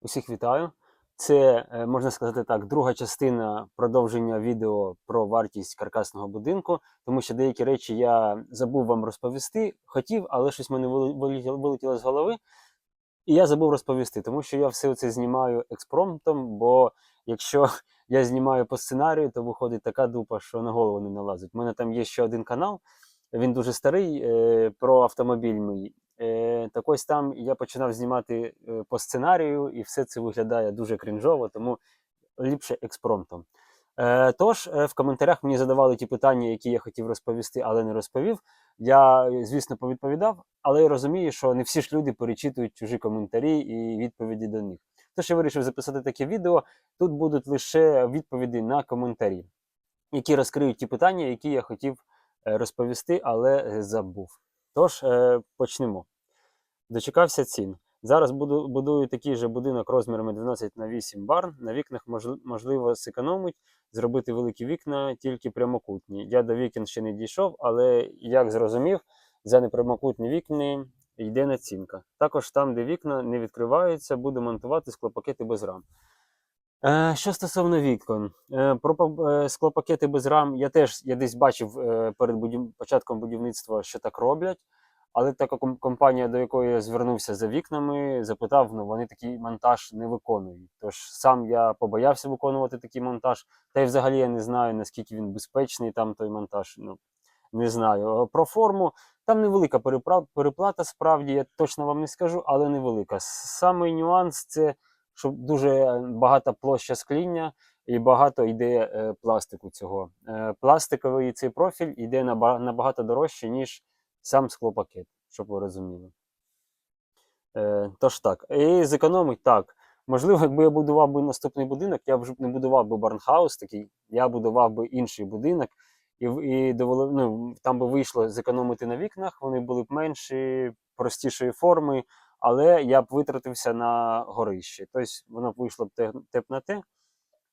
Усіх вітаю. Це, е, можна сказати так, друга частина продовження відео про вартість каркасного будинку, тому що деякі речі я забув вам розповісти, хотів, але щось мене вилетіло з голови. І я забув розповісти, тому що я все це знімаю експромтом, бо якщо я знімаю по сценарію, то виходить така дупа, що на голову не налазить. У мене там є ще один канал, він дуже старий е, про автомобіль мій. Е, так ось там я починав знімати е, по сценарію, і все це виглядає дуже крінжово, тому ліпше експромтом. Е, тож, е, в коментарях мені задавали ті питання, які я хотів розповісти, але не розповів. Я, е, звісно, повідповідав, але я розумію, що не всі ж люди перечитують чужі коментарі і відповіді до них. Тож я вирішив записати таке відео. Тут будуть лише відповіді на коментарі, які розкриють ті питання, які я хотів розповісти, але забув. Тож е, почнемо. Дочекався цін. Зараз буду, будую такий же будинок розмірами 12 на 8 бар. На вікнах можли- можливо зекономить, зробити великі вікна, тільки прямокутні. Я до вікон ще не дійшов, але як зрозумів, за непрямокутні вікна йде націнка. Також там, де вікна не відкриваються, буду монтувати склопакети без рам. Е, що стосовно вікон, е, про е, склопакети без рам, я теж я десь бачив перед початком будівництва, що так роблять. Але така компанія, до якої я звернувся за вікнами, запитав, ну вони такий монтаж не виконують. Тож сам я побоявся виконувати такий монтаж, та й взагалі я не знаю, наскільки він безпечний, там той монтаж. Ну не знаю. Про форму там невелика переплата, справді я точно вам не скажу, але невелика. Самий нюанс це, що дуже багата площа скління і багато йде е, пластику цього. Е, пластиковий цей профіль йде набагато дорожче, ніж сам склопакет, щоб ви розуміли. Е, тож так, і зекономить так. Можливо, якби я будував би наступний будинок, я б не будував би барнхаус такий, я будував би інший будинок, і, і довели, ну, там би вийшло зекономити на вікнах, вони були б менші, простішої форми, але я б витратився на горище. Тобто воно б вийшло б те.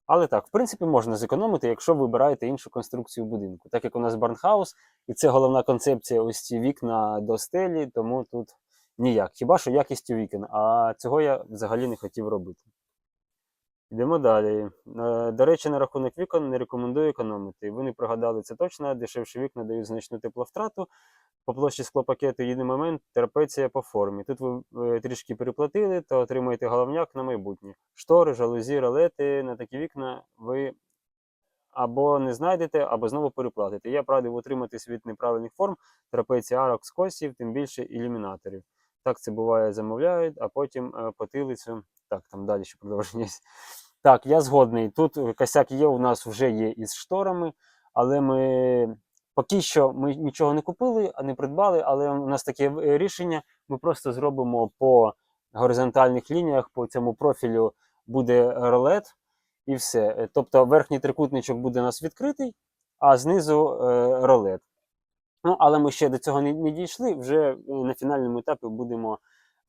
Але так, в принципі, можна зекономити, якщо вибираєте іншу конструкцію будинку. Так як у нас барнхаус, і це головна концепція ось ці вікна до стелі, тому тут ніяк. Хіба що якістю вікон, а цього я взагалі не хотів робити. Йдемо далі. Е, До речі, на рахунок вікон не рекомендую економити. Ви не пригадали це точно, дешевші вікна дають значну тепловтрату. По площі склопакету єдиний момент трапеція по формі. Тут ви е, трішки переплатили, то отримаєте головняк на майбутнє. Штори, жалузі, ролети на такі вікна ви або не знайдете, або знову переплатите. Я б радив утриматись від неправильних форм, трапеції арок, скосів, тим більше ілюмінаторів. Так це буває, замовляють, а потім е, потилицю. Так, там далі ще продовження. Так, я згодний. Тут косяк є, у нас вже є із шторами, але ми поки що ми нічого не купили, а не придбали, але у нас таке е, рішення. Ми просто зробимо по горизонтальних лініях, по цьому профілю буде ролет і все. Е, Тобто верхній трикутничок буде у нас відкритий, а знизу е, ролет. Ну, але ми ще до цього не, не дійшли. Вже на фінальному етапі будемо,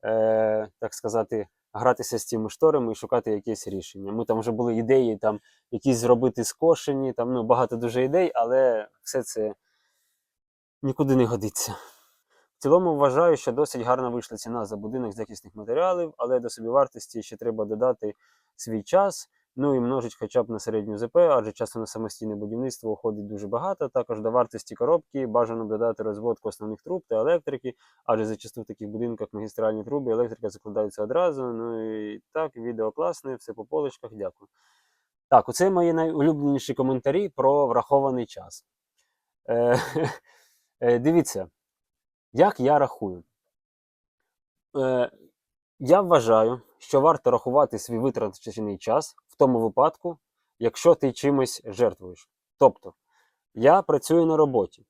е, так сказати, гратися з цими шторами і шукати якесь рішення. Ми там вже були ідеї, там якісь зробити скошені, там ну, багато дуже ідей, але все це нікуди не годиться. В цілому вважаю, що досить гарна вийшла ціна за будинок з якісних матеріалів, але до собівартості ще треба додати свій час. Ну і множить хоча б на середню ЗП, адже часто на самостійне будівництво уходить дуже багато. Також до вартості коробки бажано додати розводку основних труб та електрики, адже зачасту в таких будинках магістральні труби, електрика закладаються одразу. Ну і так, відео класне, все по полочках. Дякую. Так, оце мої найулюбленіші коментарі про врахований час. Е, е, дивіться, як я рахую. Е, я вважаю, що варто рахувати свій витрачений час в тому випадку, якщо ти чимось жертвуєш. Тобто, я працюю на роботі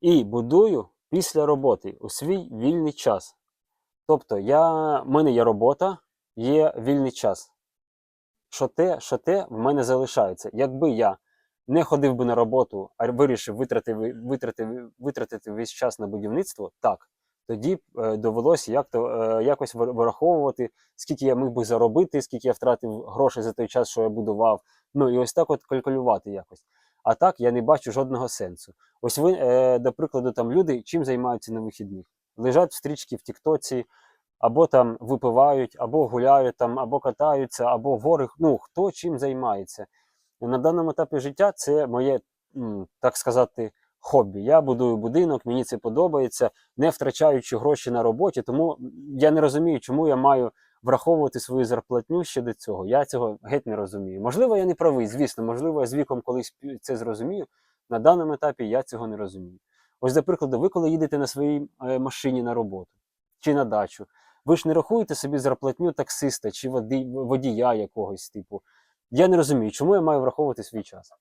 і будую після роботи у свій вільний час. Тобто, я, в мене є робота, є вільний час. Що те, що те в мене залишається. Якби я не ходив би на роботу, а вирішив витратити, витратити, витратити весь час на будівництво, так, тоді е, довелося як то, е, якось вир- вираховувати, скільки я міг би заробити, скільки я втратив грошей за той час, що я будував. Ну і ось так от калькулювати якось. А так я не бачу жодного сенсу. Ось ви, е, до прикладу, там люди чим займаються на вихідних? Лежать в стрічки в Тіктоці, або там випивають, або гуляють там, або катаються, або гори. Ну хто чим займається. На даному етапі життя це моє, так сказати, хобі. Я будую будинок, мені це подобається, не втрачаючи гроші на роботі. Тому я не розумію, чому я маю враховувати свою зарплатню ще до цього. Я цього геть не розумію. Можливо, я не правий, звісно, можливо, я з віком колись це зрозумію. На даному етапі я цього не розумію. Ось, до прикладу, ви коли їдете на своїй е, машині на роботу чи на дачу, ви ж не рахуєте собі зарплатню таксиста чи водія якогось типу. Я не розумію, чому я маю враховувати свій час.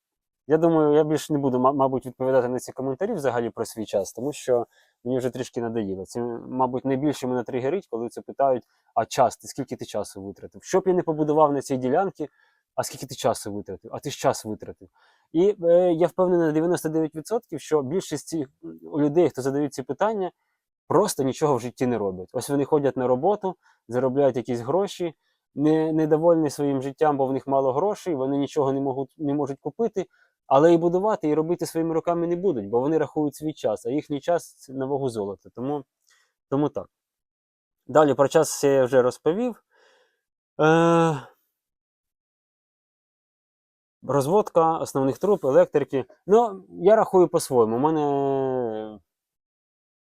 Я думаю, я більше не буду, мабуть, відповідати на ці коментарі взагалі про свій час, тому що мені вже трішки надоїло. Це, мабуть, найбільше мене тригерить, коли це питають: а час, ти скільки ти часу витратив? Що б я не побудував на цій ділянці, а скільки ти часу витратив? А ти ж час витратив. І е, я впевнений на 99%, що більшість цих людей, хто задають ці питання, просто нічого в житті не роблять. Ось вони ходять на роботу, заробляють якісь гроші, не, недовольні своїм життям, бо в них мало грошей, вони нічого не можуть, не можуть купити, але і будувати, і робити своїми руками не будуть, бо вони рахують свій час, а їхній час на вагу золота. Тому, тому так. Далі про час я вже розповів. Е, розводка основних труб, електрики. Ну, я рахую по-своєму. У мене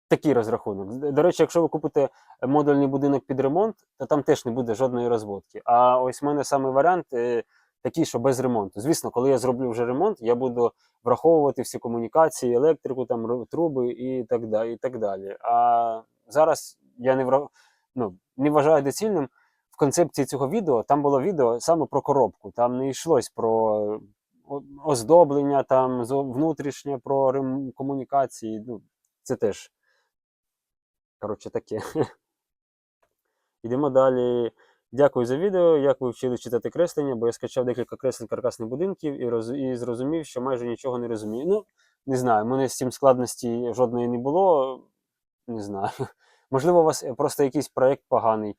такий розрахунок. До речі, якщо ви купите модульний будинок під ремонт, то там теж не буде жодної розводки. А ось в мене саме варіант е, такий, що без ремонту. Звісно, коли я зроблю вже ремонт, я буду враховувати всі комунікації, електрику, там труби і так далі. І так далі. А зараз я не вра... ну, не вважаю доцільним. В концепції цього відео там було відео саме про коробку. Там не йшлось про оздоблення, там внутрішнє, про комунікації. Ну, це теж Коротше, таке. Йдемо далі. Дякую за відео. Як ви вчили читати креслення, бо я скачав декілька креслень каркасних будинків і, роз... і зрозумів, що майже нічого не розумію. Ну, не знаю, мене з цим складності жодної не було. Не знаю. Можливо, у вас е, просто якийсь проєкт поганий.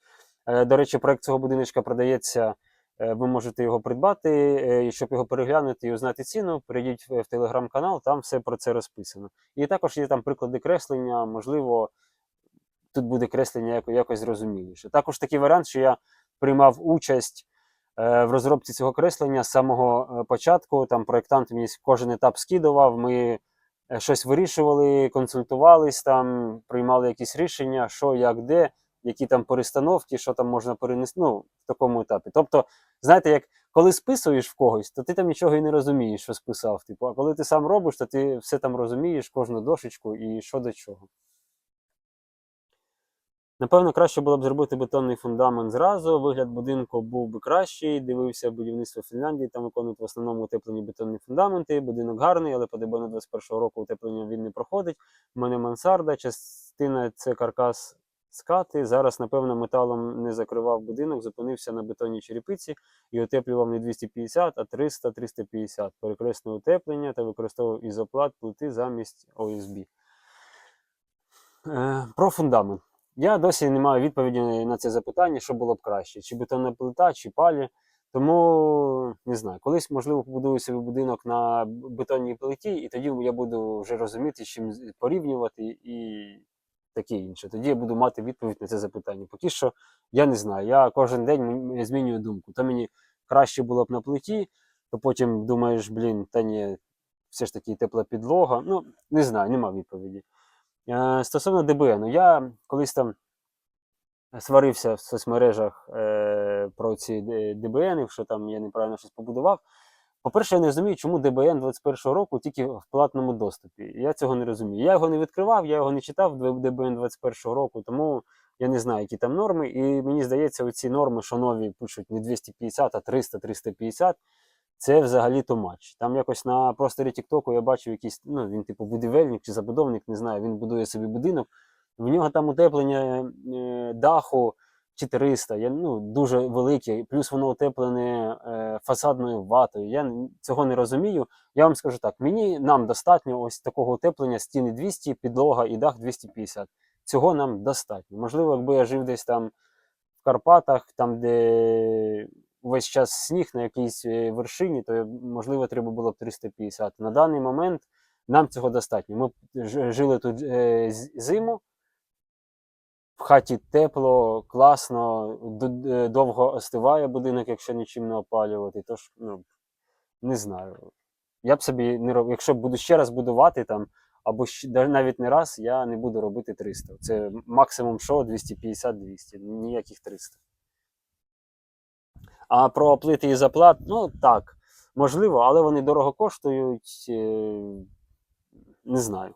Е, До речі, проєкт цього будиночка продається. Е, Ви можете його придбати, і щоб його переглянути і узнати ціну, перейдіть в в телеграм-канал, там все про це розписано. І також є там приклади креслення, можливо, тут буде креслення якось зрозуміліше. Також такий варіант, що я приймав участь е, в розробці цього креслення з самого е, початку. Там проєктант мені кожен етап скидував. Ми е, щось вирішували, консультувались там, приймали якісь рішення, що, як, де, які там перестановки, що там можна перенести. Ну, в такому етапі. Тобто, знаєте, як коли списуєш в когось, то ти там нічого і не розумієш, що списав. Типу, а коли ти сам робиш, то ти все там розумієш, кожну дошечку і що до чого. Напевно, краще було б зробити бетонний фундамент зразу. Вигляд будинку був би кращий. Дивився будівництво Фінляндії, там виконують в основному утеплені бетонні фундаменти. Будинок гарний, але по ДБН 21 року утеплення він не проходить. У мене мансарда, частина це каркас скати. Зараз, напевно, металом не закривав будинок, зупинився на бетонній черепиці і утеплював не 250, а 300-350. Перекресне утеплення та використовував ізоплат плити замість ОСБ. Е, Про фундамент. Я досі не маю відповіді на це запитання, що було б краще: чи бетонна плита, чи палі. Тому не знаю, колись, можливо, побудую собі будинок на бетонній плиті, і тоді я буду вже розуміти, з чим порівнювати і таке інше. Тоді я буду мати відповідь на це запитання. Поки що я не знаю. Я кожен день змінюю думку. То мені краще було б на плиті, то потім думаєш, блін, та ні, все ж таки тепла підлога. Ну, не знаю, нема відповіді. Е, Стосовно ДБН, ну, я колись там сварився в соцмережах е, про ці ДБН, що там я неправильно щось побудував. По-перше, я не розумію, чому ДБН 21 року тільки в платному доступі. Я цього не розумію. Я його не відкривав, я його не читав ДБН 21 року, тому я не знаю, які там норми. І мені здається, оці норми, що нові пишуть не 250, а 300-350, це взагалі то матч. Там якось на просторі Тіктоку я бачив якийсь, ну він типу будівельник чи забудовник, не знаю, він будує собі будинок. В нього там утеплення е, даху 400, я, ну, дуже велике, плюс воно утеплене е, фасадною ватою. Я цього не розумію. Я вам скажу так: мені нам достатньо ось такого утеплення стіни 200, підлога і дах 250. Цього нам достатньо. Можливо, якби я жив десь там в Карпатах, там, де весь час сніг на якійсь е, вершині, то можливо треба було б 350. На даний момент нам цього достатньо. Ми жили тут е, зиму, в хаті тепло, класно, е, довго остиває будинок, якщо нічим не опалювати. Тож, ну, не знаю. Я б собі не робив, якщо буду ще раз будувати там, або навіть не раз, я не буду робити 300. Це максимум що 250-200, ніяких 300. А про оплити і заплат, ну так, можливо, але вони дорого коштують. е, Не знаю.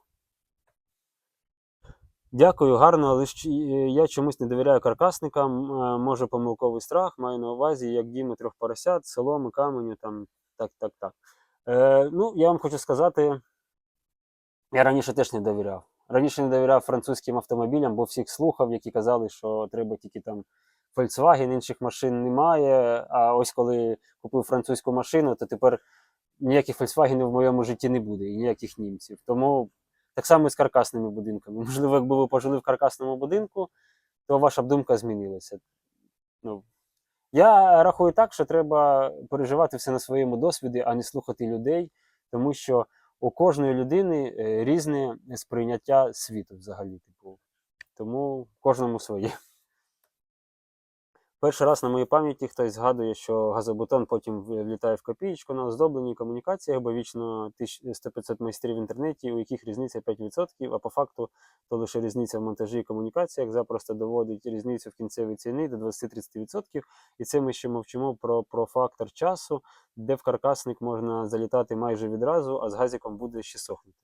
Дякую, гарно, але е, я чомусь не довіряю каркасникам. е, Може помилковий страх, маю на увазі, як діми трьох поросят, соломи, каменю, там так, так, так. Е, ну, я вам хочу сказати, я раніше теж не довіряв. Раніше не довіряв французьким автомобілям, бо всіх слухав, які казали, що треба тільки там Volkswagen, інших машин немає. А ось коли купив французьку машину, то тепер ніяких Volkswagen в моєму житті не буде і ніяких німців. Тому так само і з каркасними будинками. Можливо, якби ви пожили в каркасному будинку, то ваша б думка змінилася. Ну, я рахую так, що треба переживати все на своєму досвіді, а не слухати людей, тому що у кожної людини е, різне сприйняття світу взагалі. Типу. Тому кожному своє. Перший раз на моїй пам'яті хтось згадує, що газобетон потім влітає в копієчку на оздобленні комунікаціях, бо вічно 100-500 майстрів в інтернеті, у яких різниця 5%, а по факту то лише різниця в монтажі і комунікаціях запросто доводить різницю в кінцевій ціні до 20-30%. І це ми ще мовчимо про, про фактор часу, де в каркасник можна залітати майже відразу, а з газиком буде ще сохнути.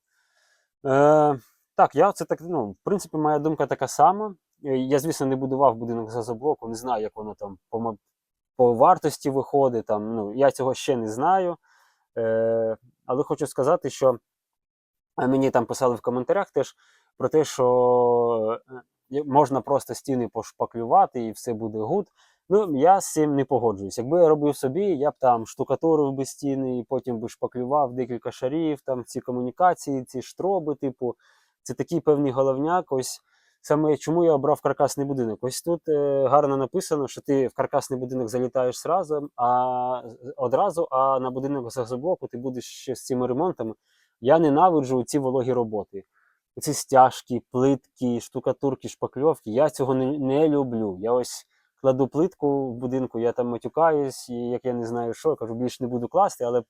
Е, так, я це так, ну, в принципі, моя думка така сама. Е, Я, звісно, не будував будинок з газоблоку, не знаю, як воно там по, по вартості виходить. Там, ну, я цього ще не знаю. Е, але хочу сказати, що е, мені там писали в коментарях теж про те, що е, можна просто стіни пошпаклювати і все буде гуд. Ну, я з цим не погоджуюсь. Якби я робив собі, я б там штукатурив би стіни, і потім би шпаклював декілька шарів, там ці комунікації, ці штроби, типу, це такий певний головняк. Ось саме чому я обрав каркасний будинок. Ось тут е, гарно написано, що ти в каркасний будинок залітаєш зразу, а одразу, а на будинок газоблоку ти будеш ще з цими ремонтами. Я ненавиджу ці вологі роботи. Ці стяжки, плитки, штукатурки, шпакльовки. Я цього не, не люблю. Я ось кладу плитку в будинку, я там матюкаюсь, і як я не знаю що, я кажу, більше не буду класти, але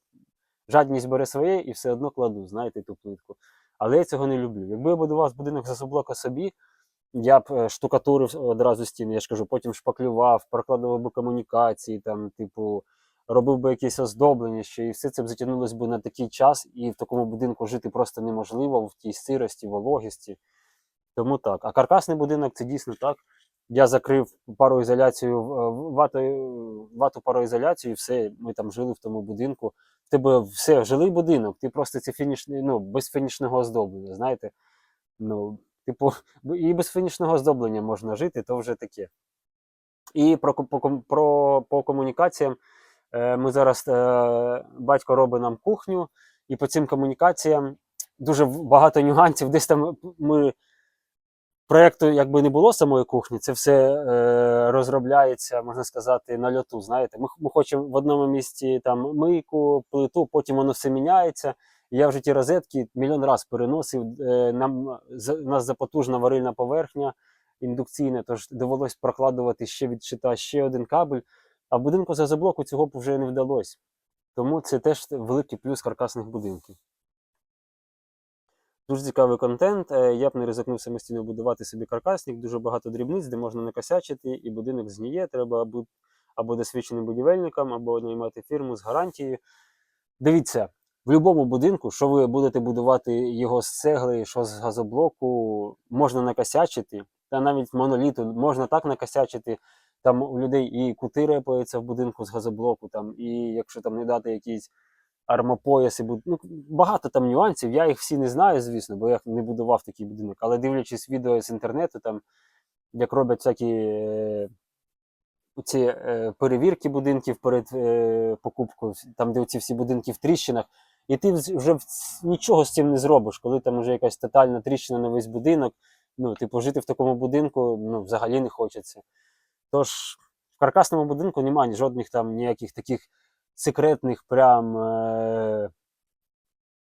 жадність бере своє і все одно кладу, знаєте, ту плитку. Але я цього не люблю. Якби я будував будинок з газоблока собі, я б е, штукатурив одразу стіни, я ж кажу, потім шпаклював, прокладував би комунікації, там, типу, робив би якесь оздоблення ще, і все це б затягнулось би на такий час, і в такому будинку жити просто неможливо в тій сирості, вологісті. Тому так. А каркасний будинок це дійсно так. Я закрив пароізоляцію, в- в- вату пароізоляцію, і все, ми там жили в тому будинку. В тебе все, жилий будинок, ти просто це фінішний, ну, без фінішного оздоблення, знаєте. Ну, типу, і без фінішного оздоблення можна жити, то вже таке. І про, по, про, по комунікаціям. Е, ми зараз е, батько робить нам кухню, і по цим комунікаціям дуже багато нюансів. Десь там ми проєкту якби не було самої кухні, це все е, розробляється, можна сказати, на льоту. Знаєте, ми, ми хочемо в одному місці там мийку, плиту, потім воно все міняється. Я вже ті розетки мільйон раз переносив. Е, нам у нас запотужна варильна поверхня індукційна, тож довелось прокладувати ще від щита ще один кабель. А в будинку з газоблоку цього б вже не вдалося. Тому це теж великий плюс каркасних будинків. Дуже цікавий контент. Е, Я б не ризикнув самостійно будувати собі каркасник, дуже багато дрібниць, де можна накосячити, і будинок згніє. Треба бути або досвідченим будівельником, або наймати фірму з гарантією. Дивіться, в будь-якому будинку, що ви будете будувати його з цегли, що з газоблоку, можна накосячити. Та навіть моноліту можна так накосячити. Там у людей і кути репаються в будинку з газоблоку, там, і якщо там не дати якісь армопояси, ну, багато там нюансів. Я їх всі не знаю, звісно, бо я не будував такий будинок. Але дивлячись відео з інтернету, там, як роблять всякі е, ці е, перевірки будинків перед е, покупкою, там, де ці всі будинки в тріщинах, і ти вже нічого з цим не зробиш, коли там вже якась тотальна тріщина на весь будинок. Ну, типу, жити в такому будинку ну, взагалі не хочеться. Тож в каркасному будинку немає жодних там ніяких таких секретних прям е-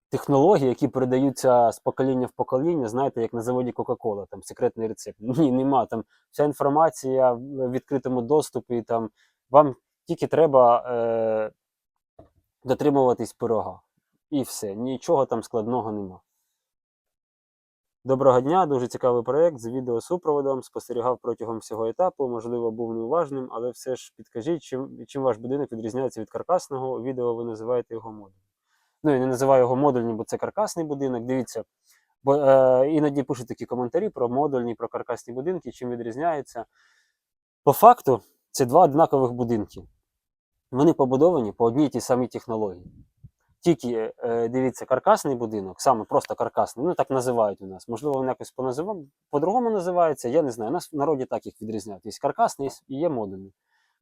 технології, які передаються з покоління в покоління, знаєте, як на заводі Кока-Кола, там секретний рецепт. Ні, нема. Там вся інформація в відкритому доступі, там вам тільки треба е, дотримуватись пирога. І все. Нічого там складного нема. Доброго дня, дуже цікавий проєкт з відеосупроводом. Спостерігав протягом всього етапу, можливо, був неуважним, але все ж підкажіть, чим, чим ваш будинок відрізняється від каркасного. Відео ви називаєте його модулем. Ну, я не називаю його модульним, бо це каркасний будинок. Дивіться, бо е, іноді пишуть такі коментарі про модульні, про каркасні будинки, чим відрізняються. По факту, це два однакових будинки. Вони побудовані по одній тій самій технології. Тільки е, дивіться, каркасний будинок, саме просто каркасний, ну так називають у нас. Можливо, він якось по-другому називається, я не знаю. У нас в народі так їх відрізняють. Є каркасний і є модульний.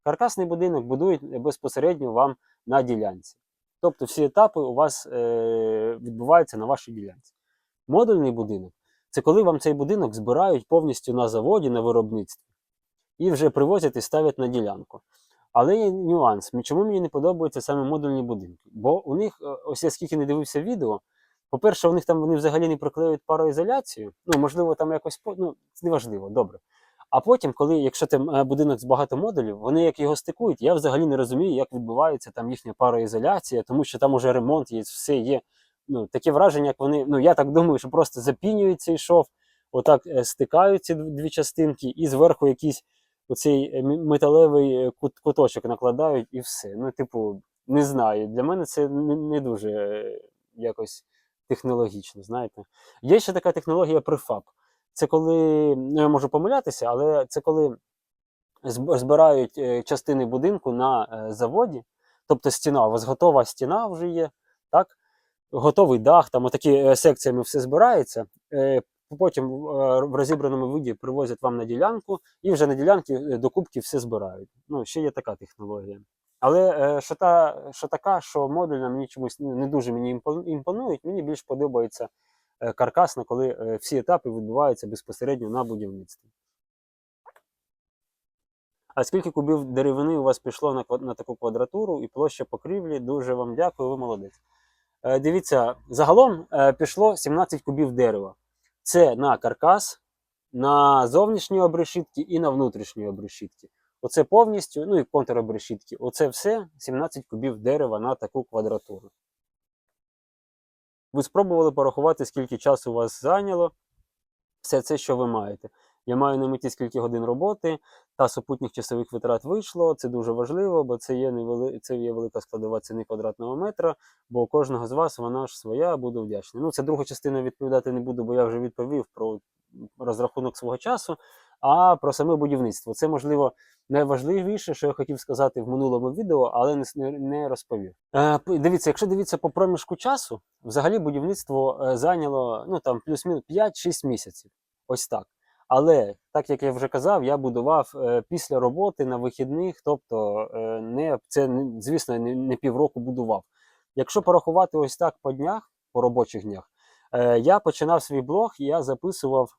Каркасний будинок будують безпосередньо вам на ділянці. Тобто всі етапи у вас е, відбуваються на вашій ділянці. Модульний будинок це коли вам цей будинок збирають повністю на заводі, на виробництві, і вже привозять і ставлять на ділянку. Але є нюанс. Чому мені не подобаються саме модульні будинки? Бо у них, е, ось я скільки не дивився відео, по-перше, у них там вони взагалі не проклеюють пароізоляцію. Ну, можливо, там якось ну, це неважливо, добре. А потім, коли, якщо це будинок з багато модулів, вони як його стикують, я взагалі не розумію, як відбувається там їхня пароізоляція, тому що там уже ремонт є, все є. Ну, таке враження, як вони, ну я так думаю, що просто запінюють цей шов, отак е, стикають ці дві частинки, і зверху якийсь оцей е, металевий е, кут, куточок накладають, і все. Ну, типу, не знаю. Для мене це не, дуже е, якось технологічно, знаєте. Є ще така технологія префаб. Це коли, ну я можу помилятися, але це коли збирають частини будинку на заводі, тобто стіна, у вас готова стіна вже є, так? готовий дах, там отакі секціями все збирається. Е, Потім е, в розібраному виді привозять вам на ділянку, і вже на ділянці е, до кубки все збирають. Ну, ще є така технологія. Але е, що, та, що така, що модульна мені чомусь ну, не дуже мені імпонують, мені більш подобається каркасна, коли всі етапи відбуваються безпосередньо на будівництві. А скільки кубів деревини у вас пішло на, на таку квадратуру і площа покрівлі? Дуже вам дякую, ви молодець. Дивіться, загалом пішло 17 кубів дерева. Це на каркас, на зовнішні обрешітки і на внутрішні обрешітки. Оце повністю, ну і контробрешітки. Оце все 17 кубів дерева на таку квадратуру. Ви спробували порахувати, скільки часу у вас зайняло все це, що ви маєте. Я маю на меті скільки годин роботи та супутніх часових витрат вийшло. Це дуже важливо, бо це є невели... це є велика складова ціни квадратного метра, бо у кожного з вас вона ж своя, буду вдячний. Ну, це друга частина відповідати не буду, бо я вже відповів про розрахунок свого часу, а про саме будівництво. Це, можливо, найважливіше, що я хотів сказати в минулому відео, але не, розповів. Е, дивіться, якщо дивитися по проміжку часу, взагалі будівництво е, зайняло ну, там, плюс-мінус 5-6 місяців. Ось так. Але так як я вже казав, я будував е, після роботи на вихідних, тобто е, не це звісно не, не півроку будував. Якщо порахувати ось так по днях, по робочих днях, е, я починав свій блог, я записував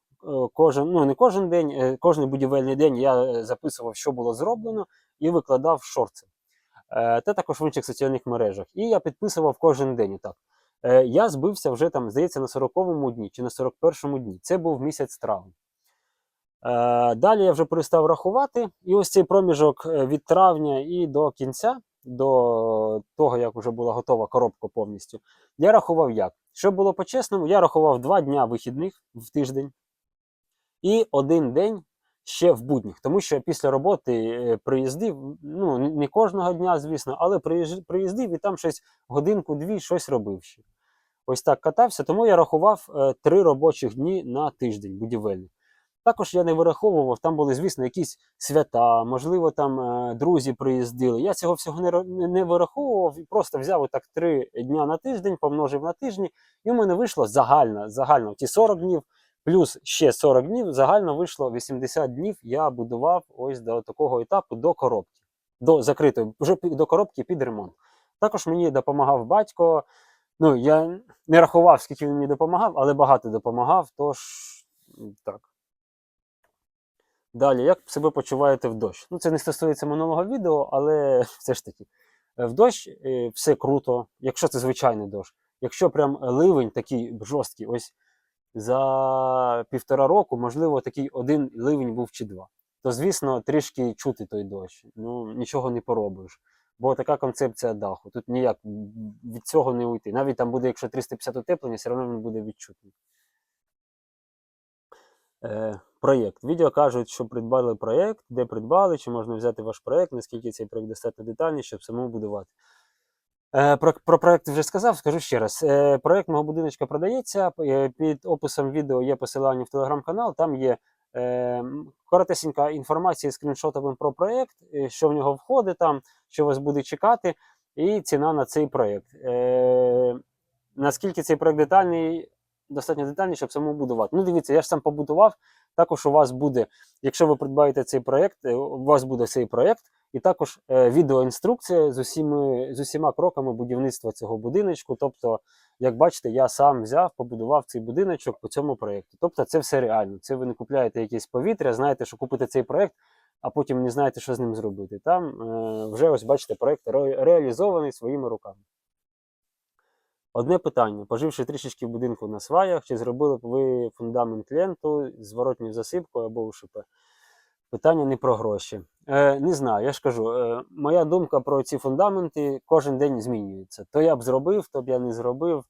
кожен, ну не кожен день, кожен будівельний день я записував, що було зроблено, і викладав шорти. Та також в інших соціальних мережах. І я підписував кожен день. Так. Я збився вже там, здається, на 40-му дні чи на 41-му дні. Це був місяць травень. Е, Далі я вже перестав рахувати, і ось цей проміжок е, від травня і до кінця, до того, як вже була готова коробка повністю, я рахував як. Щоб було по-чесному, я рахував два дня вихідних в тиждень і один день ще в будніх, тому що після роботи е, приїздив, ну не- кожного дня, звісно, але приїздив і там щось годинку-дві щось робив ще. Ось так катався, тому я рахував три робочих дні на тиждень будівельний. Також я не вираховував, там були, звісно, якісь свята, можливо, там е, друзі приїздили. Я цього всього не, не, вираховував і просто взяв отак три дня на тиждень, помножив на тижні, і у мене вийшло загально, загально ті 40 днів, плюс ще 40 днів, загально вийшло 80 днів. Я будував ось до такого етапу до коробки, до закритої, вже до коробки під ремонт. Також мені допомагав батько. Ну, я не рахував, скільки він мені допомагав, але багато допомагав, тож так. Далі, як себе почуваєте в дощ? Ну, це не стосується минулого відео, але все ж таки, е, в дощ е, все круто, якщо це звичайний дощ. Якщо прям ливень такий жорсткий, ось за півтора року, можливо, такий один ливень був чи два, то звісно трішки чути той дощ. Ну нічого не поробиш. Бо така концепція даху. Тут ніяк від цього не уйти. Навіть там буде, якщо 350 утеплення, все одно він буде відчутний. Е, проєкт. Відео кажуть, що придбали проєкт, де придбали, чи можна взяти ваш проєкт, наскільки цей проєкт достатньо детальний, щоб самому будувати. Е, про, про проєкт вже сказав, скажу ще раз. Е, проєкт мого будиночка продається. Під описом відео є посилання в телеграм-канал, там є коротесенька інформація скріншотами про проєкт, що в нього входить там, що вас буде чекати, і ціна на цей проєкт. Наскільки цей проєкт детальний, достатньо детальний, щоб самому будувати. Ну, дивіться, я ж сам побудував. Також у вас буде, якщо ви придбаєте цей проєкт, е, у вас буде цей проєкт, і також е, відеоінструкція з усіми, з усіма кроками будівництва цього будиночку. Тобто, як бачите, я сам взяв, побудував цей будиночок по цьому проєкту. Тобто, це все реально. Це ви не купляєте якесь повітря, знаєте, що купите цей проєкт, а потім не знаєте, що з ним зробити. Там е, вже ось бачите, проєкт ре- реалізований своїми руками. Одне питання: поживши трішечки будинку на сваях, чи зробили б ви фундамент ленту з зворотньою засипкою або УШП? Питання не про гроші. Е, не знаю, я ж кажу, е, моя думка про ці фундаменти кожен день змінюється. То я б зробив, то б я не зробив.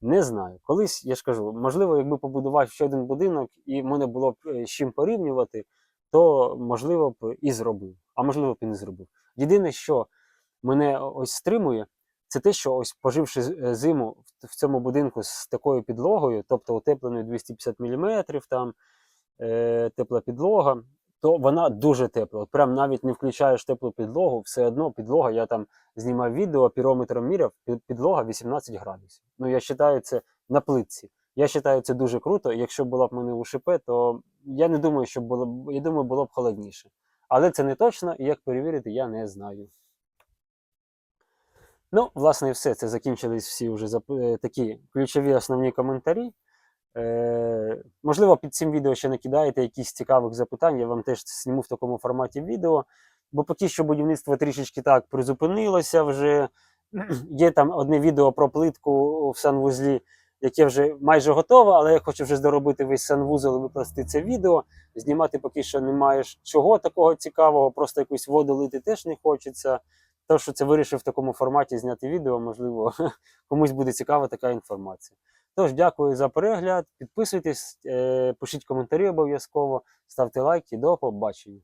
Не знаю. Колись я ж кажу, можливо, якби побудував ще один будинок і мене було б е, з чим порівнювати, то можливо б і зробив, а можливо б і не зробив. Єдине, що мене ось стримує, це те, що ось поживши е, зиму в- цьому будинку з такою підлогою, тобто утепленою 250 мм, там е, тепла підлога, то вона дуже тепла. Прям навіть не включаєш теплу підлогу, все одно підлога, я там знімав відео, пірометром міряв, підлога 18 градусів. Ну, я вважаю це на плитці. Я вважаю це дуже круто. Якщо була б мене УШП, то я не думаю, що було б, я думаю, було б холодніше. Але це не точно, і як перевірити, я не знаю. Ну, власне, і все. Це закінчились всі вже зап- е, такі ключові основні коментарі. Е, можливо, під цим відео ще накидаєте якісь цікавих запитань, я вам теж зніму в такому форматі відео. Бо поки що будівництво трішечки так призупинилося вже. Є там одне відео про плитку в санвузлі, яке вже майже готове, але я хочу вже доробити весь санвузол і викласти це відео. Знімати поки що немає чого такого цікавого, просто якусь воду лити теж не хочеться. То, що це вирішив в такому форматі зняти відео, можливо, комусь буде цікава така інформація. Тож, дякую за перегляд. Підписуйтесь, е, пишіть коментарі обов'язково, ставте лайки. До побачення.